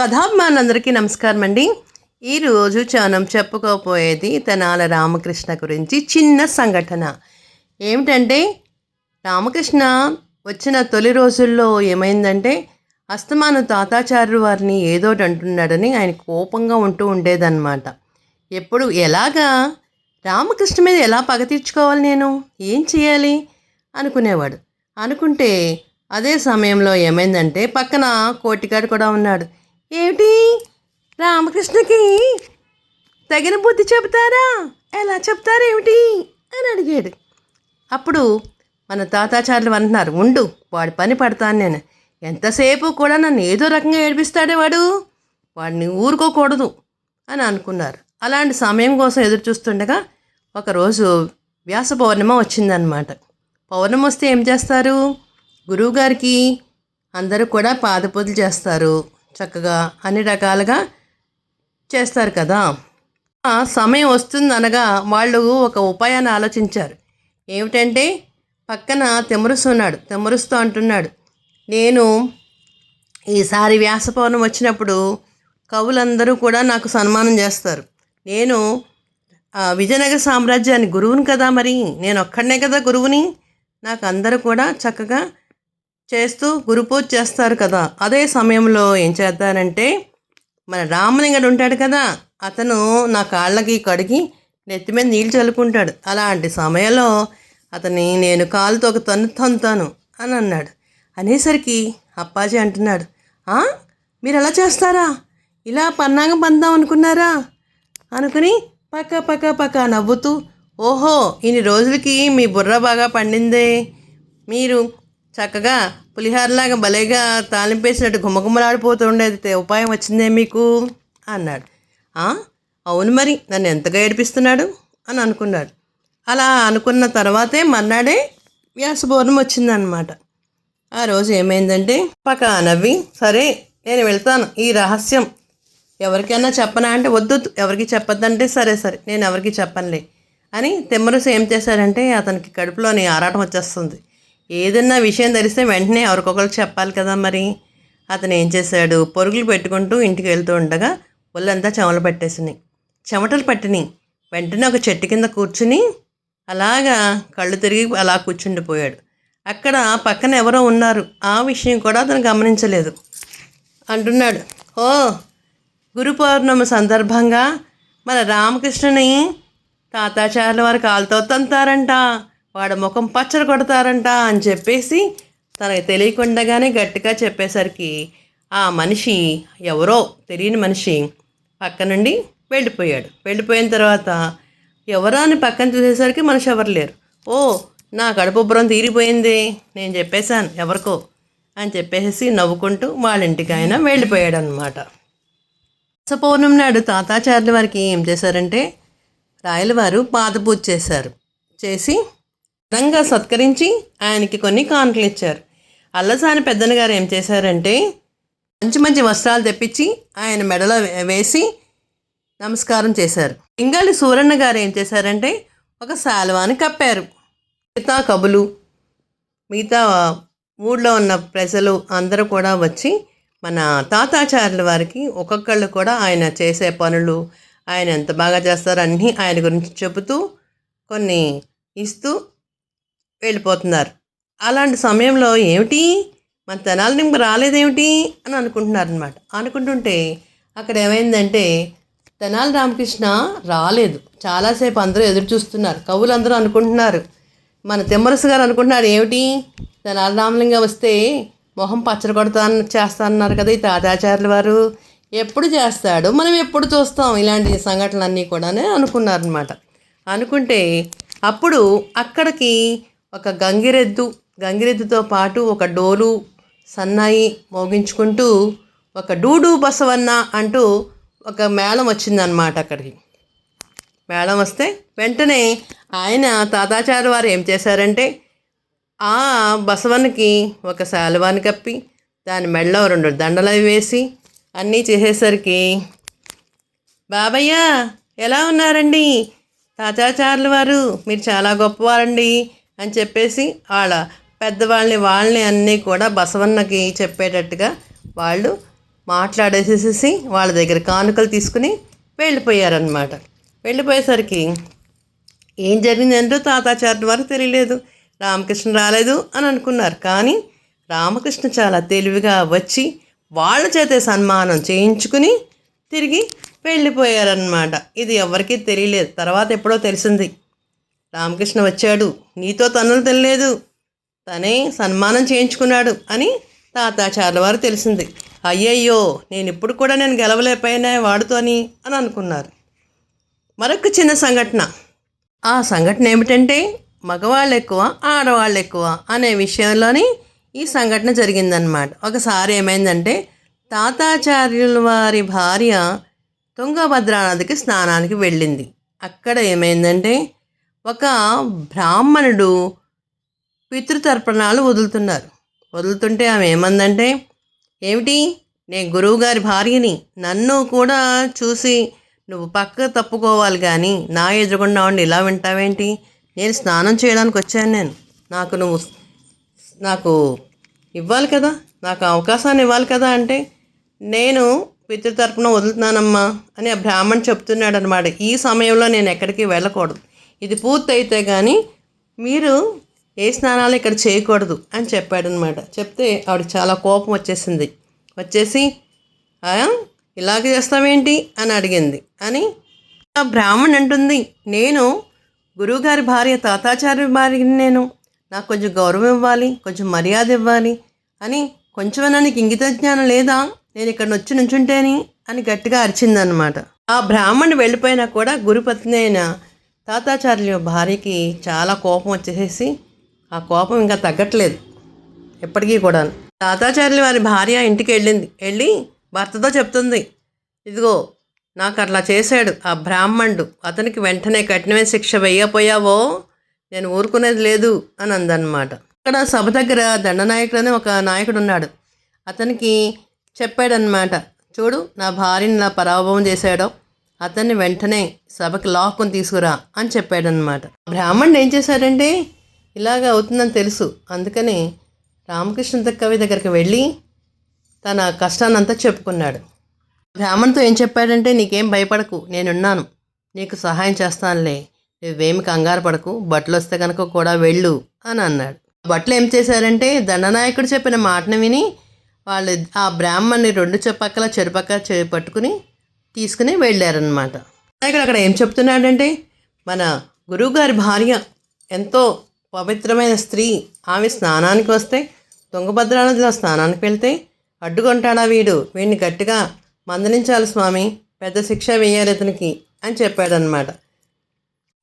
కథాభిమానులందరికీ నమస్కారం అండి ఈరోజు మనం చెప్పుకోపోయేది తెనాల రామకృష్ణ గురించి చిన్న సంఘటన. ఏమిటంటే రామకృష్ణ వచ్చిన తొలి రోజుల్లో ఏమైందంటే అస్తమాను తాతాచార్యులు వారిని ఏదోటి అంటున్నాడని ఆయన కోపంగా ఉంటూ ఉండేదన్నమాట. ఎప్పుడు ఎలాగా? రామకృష్ణ మీద ఎలా పగ తీర్చుకోవాలి నేను? ఏం చేయాలి? అనుకునేవాడు. అనుకుంటే అదే సమయంలో ఏమైందంటే పక్కన కోటిగాడు కూడా ఉన్నాడు. ఏమిటి? రామకృష్ణకి తగిన బుద్ధి చెబుతారా? ఎలా చెప్తారేమిటి అని అడిగాడు. అప్పుడు మన తాతాచార్యులు అంటున్నారు ఉండు వాడి పని పడతాను నేను. ఎంతసేపు కూడా నన్ను ఏదో రకంగా ఏడిపిస్తాడే వాడు? వాడిని ఊరుకోకూడదు. అని అనుకున్నారు. అలాంటి సమయం కోసం ఎదురు చూస్తుండగా ఒకరోజు వ్యాస పౌర్ణిమ వచ్చిందనమాట పౌర్ణమి వస్తే ఏం చేస్తారు? గురువుగారికి అందరూ కూడా పాదపూజలు చేస్తారు. చక్కగా అన్ని రకాలుగా చేస్తారు కదా. సమయం సమయం వస్తుందనగా వాళ్ళు ఒక ఉపాయాన్ని ఆలోచించారు. ఏమిటంటే పక్కన తెమరుస్తున్నాడు తెమరుస్తూ అంటున్నాడు నేను ఈసారి వ్యాసపవనం వచ్చినప్పుడు కవులందరూ కూడా నాకు సన్మానం చేస్తారు. నేను విజయనగర సామ్రాజ్యాన్ని గురువుని కదా మరి. నేను ఒక్కడనే కదా గురువుని. నాకు అందరూ కూడా చక్కగా చేస్తూ గురు పూజ చేస్తారు కదా. అదే సమయంలో ఏం చేస్తానంటే మన రామలింగడు ఉంటాడు కదా అతను నా కాళ్ళకి కడిగి నెత్తి మీద నీళ్ళు చల్లుకుంటాడు. అలాంటి సమయంలో అతని నేను కాలుతో ఒక తన్ను తంతాను అని అన్నాడు. అనేసరికి అప్పాజీ అంటున్నాడు మీరు అలా చేస్తారా? ఇలా పన్నాగం పందాం అనుకున్నారా? అనుకుని పక్క పక్క పక్క నవ్వుతూ ఓహో ఇన్ని రోజులకి మీ బుర్ర బాగా పండిందే. మీరు చక్కగా పులిహారలాగా భలేగా తాలింపేసినట్టు గుమ్మగుమ్మలాడిపోతూ ఉండేది ఉపాయం వచ్చిందే మీకు? అన్నాడు. అవును మరి నన్ను ఎంతగా ఏడిపిస్తున్నాడు? అని అనుకున్నాడు. అలా అనుకున్న తర్వాతే మర్నాడే వ్యాసపూర్ణం వచ్చిందనమాట ఆ రోజు ఏమైందంటే పక్క నవ్వి సరే నేను వెళ్తాను ఈ రహస్యం. ఎవరికైనా చెప్పనా అంటే వద్దు ఎవరికి చెప్పొద్దంటే సరే సరే నేను ఎవరికి చెప్పనులే అని తిమ్మరుసు ఏం చేశారంటే అతనికి కడుపులోని ఆరాటం వచ్చేస్తుంది. ఏదన్నా విషయం తెలిస్తే వెంటనే ఎవరికొకరికి చెప్పాలి కదా మరి. అతను ఏం చేశాడు? పొరుగులు పెట్టుకుంటూ ఇంటికి వెళ్తూ ఉండగా ఒళ్ళంతా చెమలు పట్టేసినాయి. చెమటలు పట్టినాయి. వెంటనే ఒక చెట్టు కింద కూర్చుని అలాగా కళ్ళు తిరిగి అలా కూర్చుండిపోయాడు. అక్కడ పక్కన ఎవరో ఉన్నారు. ఆ విషయం కూడా అతను గమనించలేదు. అంటున్నాడు ఓ గురు పౌర్ణమి సందర్భంగా మన రామకృష్ణుని తాతాచార్యుల వారి కాలుతో తంతారంట. వాడు ముఖం పచ్చడి కొడతారంట అని చెప్పేసి తనకు తెలియకుండానే గట్టిగా చెప్పేసరికి ఆ మనిషి ఎవరో తెలియని మనిషి పక్క నుండి వెళ్ళిపోయాడు. వెళ్ళిపోయిన తర్వాత ఎవరా అని పక్కన చూసేసరికి మనిషి ఎవరు లేరు. ఓ నా కడుపు ఉబ్బరం తీరిపోయింది నేను చెప్పేశాను ఎవరికో అని చెప్పేసి నవ్వుకుంటూ వాళ్ళ ఇంటికి ఆయన వెళ్ళిపోయాడు అనమాట పౌర్ణమి నాడు తాతాచార్యుల వారికి ఏం చేశారంటే రాయలవారు పాద పాదపూజ చేశారు. చేసి ఘనంగా సత్కరించి ఆయనకి కొన్ని కానుకలు ఇచ్చారు. అల్లసాని పెద్దన్న గారు ఏం చేశారంటే మంచి మంచి వస్త్రాలు తెప్పించి ఆయన మెడలో వేసి నమస్కారం చేశారు. ఇంగాలి సూరన్న గారు ఏం చేశారంటే ఒక శాలువాని కప్పారు. మిగతా కబులు మిగతా ఊళ్ళో ఉన్న ప్రజలు అందరూ కూడా వచ్చి మన తాతాచార్యుల వారికి ఒక్కొక్కళ్ళు కూడా ఆయన చేసే పనులు ఆయన ఎంత బాగా చేస్తారో అన్నీ ఆయన గురించి చెబుతూ కొన్ని ఇస్తూ వెళ్ళిపోతున్నారు. అలాంటి సమయంలో ఏమిటి? మన తెనాలి రాలేదేమిటి? అని అనుకుంటున్నారు అనమాట అనుకుంటుంటే అక్కడ ఏమైందంటే తెనాలి రామకృష్ణ రాలేదు. చాలాసేపు అందరూ ఎదురు చూస్తున్నారు. కవులు అందరూ అనుకుంటున్నారు. మన తిమ్మరసు గారు అనుకుంటున్నారు ఏమిటి? తెనాలి రామలింగం వస్తే మొహం పచ్చడి కొడతా చేస్తానన్నారు కదా ఈ తాతాచార్యుల వారు. ఎప్పుడు చేస్తాడు? మనం ఎప్పుడు చూస్తాం ఇలాంటి సంఘటనలన్నీ కూడా అనుకున్నారనమాట అనుకుంటే అప్పుడు అక్కడికి ఒక గంగిరెద్దు గంగిరెద్దుతో పాటు ఒక డోలు సన్నాయి మోగించుకుంటూ ఒక డూడు బసవన్న అంటూ ఒక మేళం వచ్చిందనమాట అక్కడికి. మేళం వస్తే వెంటనే ఆయన తాతాచార్య వారు ఏం చేశారంటే ఆ బసవన్నకి ఒక శాలువాని కప్పి దాని మెడలో రెండు దండలు అవి వేసి అన్నీ చేసేసరికి బాబయ్య ఎలా ఉన్నారండి? తాతాచారులు వారు మీరు చాలా గొప్పవారండి. అని చెప్పేసి వాళ్ళ పెద్దవాళ్ళని వాళ్ళని అన్నీ కూడా బసవన్నకి చెప్పేటట్టుగా వాళ్ళు మాట్లాడేసేసేసి వాళ్ళ దగ్గర కానుకలు తీసుకుని వెళ్ళిపోయారనమాట వెళ్ళిపోయేసరికి ఏం జరిగిందంటూ తాతాచార్య వారు తెలియలేదు. రామకృష్ణ రాలేదు అని అనుకున్నారు. కానీ రామకృష్ణ చాలా తెలివిగా వచ్చి వాళ్ళ చేతే సన్మానం చేయించుకుని తిరిగి వెళ్ళిపోయారనమాట ఇది ఎవరికీ తెలియలేదు. తర్వాత ఎప్పుడో తెలిసింది. రామకృష్ణ వచ్చాడు. నీతో తనులు తెలియలేదు తనే సన్మానం చేయించుకున్నాడు అని తాతాచార్యుల వారు తెలిసింది. అయ్యయ్యో నేను ఇప్పుడు కూడా నేను గెలవలేకపోయినా వాడుతోని అని అనుకున్నారు. మరొక చిన్న సంఘటన. ఆ సంఘటన ఏమిటంటే మగవాళ్ళు ఎక్కువ ఆడవాళ్ళు ఎక్కువ అనే విషయంలోని ఈ సంఘటన జరిగిందనమాట ఒకసారి ఏమైందంటే తాతాచార్యుల వారి భార్య తుంగభద్రా నదికి స్నానానికి వెళ్ళింది. అక్కడ ఏమైందంటే ఒక బ్రాహ్మణుడు పితృతర్పణాలు వదులుతున్నారు. వదులుతుంటే ఆమె ఏమందంటే ఏమిటి? నేను గురువుగారి భార్యని. నన్ను కూడా చూసి నువ్వు పక్క తప్పుకోవాలి కానీ నా ఎదురుగుండా ఉండి ఇలా వింటావేంటి? నేను స్నానం చేయడానికి వచ్చాను నేను. నాకు నువ్వు నాకు ఇవ్వాలి కదా? నాకు అవకాశాన్ని ఇవ్వాలి కదా అంటే నేను పితృతర్పణ వదులుతున్నానమ్మా అని ఆ బ్రాహ్మణ్ చెప్తున్నాడు అనమాట ఈ సమయంలో నేను ఎక్కడికి వెళ్ళకూడదు. ఇది పూర్తయితే కానీ మీరు ఏ స్నానాలు ఇక్కడ చేయకూడదు అని చెప్పాడనమాట. చెప్తే ఆవిడ చాలా కోపం వచ్చేసింది. వచ్చేసి ఇలాగ ఇలాగే చేస్తావేంటి? అని అడిగింది. అని ఆ బ్రాహ్మణ్ అంటుంది నేను గురువుగారి భార్య తాతాచార్య భార్యని నేను. నాకు కొంచెం గౌరవం ఇవ్వాలి కొంచెం మర్యాద ఇవ్వాలి. అని కొంచెమైనా నీకు ఇంగిత జ్ఞానం లేదా? నేను ఇక్కడ నొచ్చి నుంచుంటేని? అని గట్టిగా అరిచిందనమాట. ఆ బ్రాహ్మణుడు వెళ్ళిపోయినా కూడా గురుపత్ని అయిన తాతాచార్యుల భార్యకి చాలా కోపం వచ్చేసేసి ఆ కోపం ఇంకా తగ్గట్లేదు ఎప్పటికీ కూడా తాతాచార్యులు వారి భార్య ఇంటికి వెళ్ళింది. వెళ్ళి భర్తతో చెప్తుంది ఇదిగో నాకు అట్లా చేశాడు ఆ బ్రాహ్మణుడు. అతనికి వెంటనే కఠినమైన శిక్ష వేయపోయావో నేను ఊరుకునేది లేదు అని అందనమాట అక్కడ సభ దగ్గర దండనాయకుడు అని ఒక నాయకుడు ఉన్నాడు. అతనికి చెప్పాడనమాట చూడు నా భార్యని నా పరాభవం చేశాడో అతన్ని వెంటనే సభకి లాక్కుని తీసుకురా అని చెప్పాడనమాట బ్రాహ్మణుడు ఏం చేశాడంటే ఇలాగ అవుతుందని తెలుసు. అందుకని రామకృష్ణ కవి దగ్గరికి వెళ్ళి తన కష్టాన్నంతా చెప్పుకున్నాడు. బ్రాహ్మణ్తో ఏం చెప్పాడంటే నీకేం భయపడకు నేనున్నాను. నీకు సహాయం చేస్తానులే. నువ్వేమి కంగారు పడకు బట్టలు వస్తే కనుక కూడా వెళ్ళు అని అన్నాడు. బట్టలు ఏం చేశారంటే దండనాయకుడు చెప్పిన మాటను విని వాళ్ళు ఆ బ్రాహ్మణ్ని రెండు చెప్పక్కల చెరుపక్క చె పట్టుకుని తీసుకుని వెళ్ళారనమాట ఇక్కడ అక్కడ ఏం చెప్తున్నాడంటే మన గురువుగారి భార్య ఎంతో పవిత్రమైన స్త్రీ ఆమె స్నానానికి వస్తే తుంగభద్రా నదిలో స్నానానికి వెళ్తే అడ్డుకుంటాడా వీడు? వీడిని గట్టిగా మందలించాలి స్వామి పెద్ద శిక్ష వేయాలి అతనికి అని చెప్పాడనమాట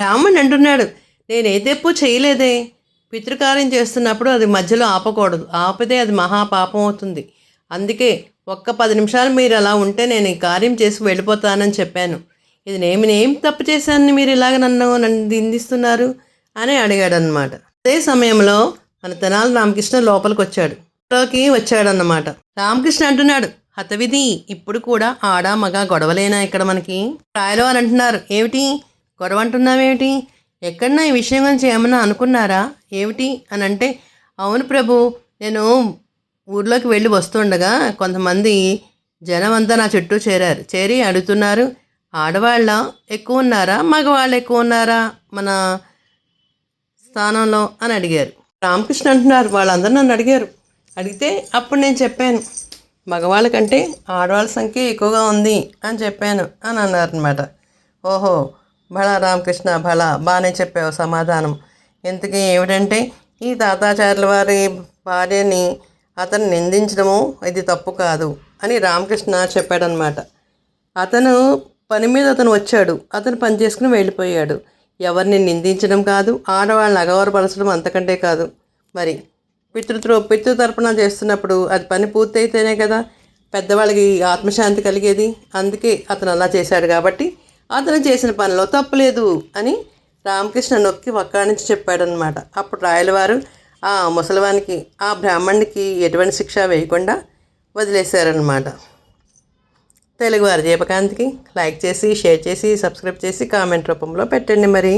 రాముడు అంటున్నాడు నేను ఏ తప్పు చేయలేదే? పితృకార్యం చేస్తున్నప్పుడు అది మధ్యలో ఆపకూడదు. ఆపితే అది మహాపాపం అవుతుంది. అందుకే ఒక్క పది నిమిషాలు మీరు అలా ఉంటే నేను ఈ కార్యం చేసి వెళ్ళిపోతానని చెప్పాను. ఇది నేను ఏం తప్పు చేశాను మీరు ఇలాగ నన్ను నన్ను నిందిస్తున్నారు అని అడిగాడనమాట అదే సమయంలో మన తెనాలి రామకృష్ణ లోపలికి వచ్చాడు లోకి వచ్చాడన్నమాట. రామకృష్ణ అంటున్నాడు హతవిధి ఇప్పుడు కూడా ఆడ మగ గొడవలేనా ఇక్కడ మనకి? రాయలో అని అంటున్నారు ఏమిటి? గొడవ అంటున్నావేమిటి? ఎక్కడన్నా ఈ విషయం గురించి ఏమన్నా అనుకున్నారా? ఏమిటి? అని అంటే అవును ప్రభు నేను ఊర్లోకి వెళ్ళి వస్తుండగా కొంతమంది జనం అంతా నా చుట్టూ చేరారు. చేరి అడుగుతున్నారు ఆడవాళ్ళ ఎక్కువ ఉన్నారా? మగవాళ్ళు ఎక్కువ ఉన్నారా? మన స్థానంలో? అని అడిగారు. రామకృష్ణ అంటున్నారు వాళ్ళందరూ నన్ను అడిగారు. అడిగితే అప్పుడు నేను చెప్పాను మగవాళ్ళ కంటే ఆడవాళ్ళ సంఖ్య ఎక్కువగా ఉంది అని చెప్పాను అని అన్నారు అనమాట ఓహో భళ రామకృష్ణ భళ బాగానే చెప్పావు సమాధానం. ఇంతకీ ఏమిటంటే ఈ తాతాచార్యుల వారి భార్యని అతను నిందించడము ఇది తప్పు కాదు అని రామకృష్ణ చెప్పాడనమాట అతను పని మీద అతను వచ్చాడు. అతను పని చేసుకుని వెళ్ళిపోయాడు. ఎవరిని నిందించడం కాదు ఆడవాళ్ళని అగౌరవపరచడం అంతకంటే కాదు. మరి పితృత్వ పితృతర్పణ చేస్తున్నప్పుడు అది పని పూర్తయితేనే కదా పెద్దవాళ్ళకి ఆత్మశాంతి కలిగేది. అందుకే అతను అలా చేశాడు కాబట్టి అతను చేసిన పనిలో తప్పులేదు అని రామకృష్ణ నొక్కి వక్కాణించి చెప్పాడనమాట అప్పుడు రాయలవారు ఆ ముసలివానికి ఆ బ్రాహ్మణుడికి ఎటువంటి శిక్ష వేయకుండా వదిలేశారనమాట తెలుగువారి దీపకాంతికి లైక్ చేసి షేర్ చేసి సబ్స్క్రైబ్ చేసి కామెంట్ రూపంలో పెట్టండి మరి.